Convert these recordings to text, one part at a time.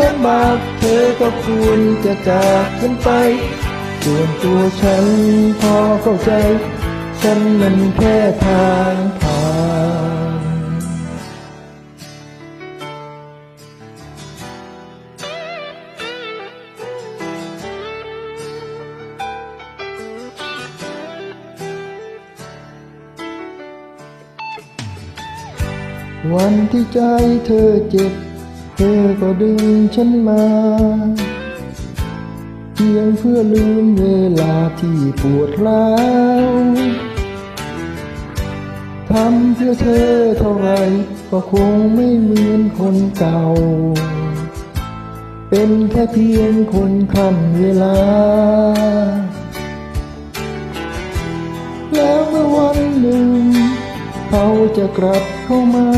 ลำบากเธอก็ควรจะจากฉันไป ส่วนตัวฉันพอเข้าใจ ฉันมันแค่ทางผ่านวันที่ใจเธอเจ็บ ธอก็ดึงฉันมา เพียงเพื่อลืมเวลาที่ปวดร้าวทำเพื่อเธอเท่าไรก็คงไม่เหมือนคนเก่า เป็นแค่เพียงคนคันเวลา แล้วเมื่อวันหนึ่ง เขาจะกลับเข้ามา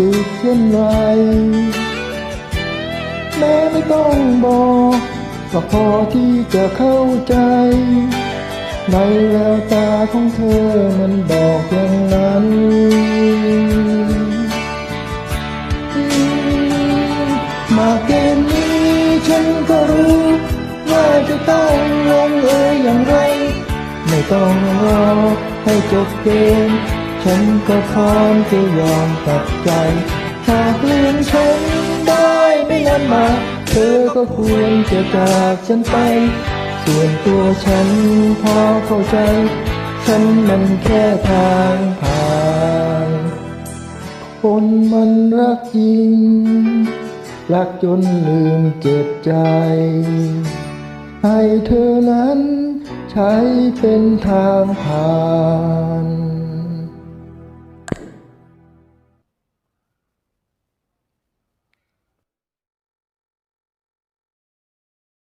สึกเช่นไร แม้ไม่ต้องบอกก็พอที่จะเข้าใจ ในแววตาของเธอมันบอกอย่างนั้นมาเกมนี้ฉันก็รู้ ว่าจะต้องลงเอยอย่างไร ไม่ต้องรอให้จบเกม ฉันก็พร้อมจะยอมตัดใจ หากลืมฉันได้ไม่นานมา เธอก็ควรจะจากฉันไป ส่วนตัวฉันพอเข้าใจ ฉันมันแค่ทางผ่านคนมันรักจริง รักจนลืมเจ็บใจ ให้เธอนั้นใช้เป็นทางผ่าน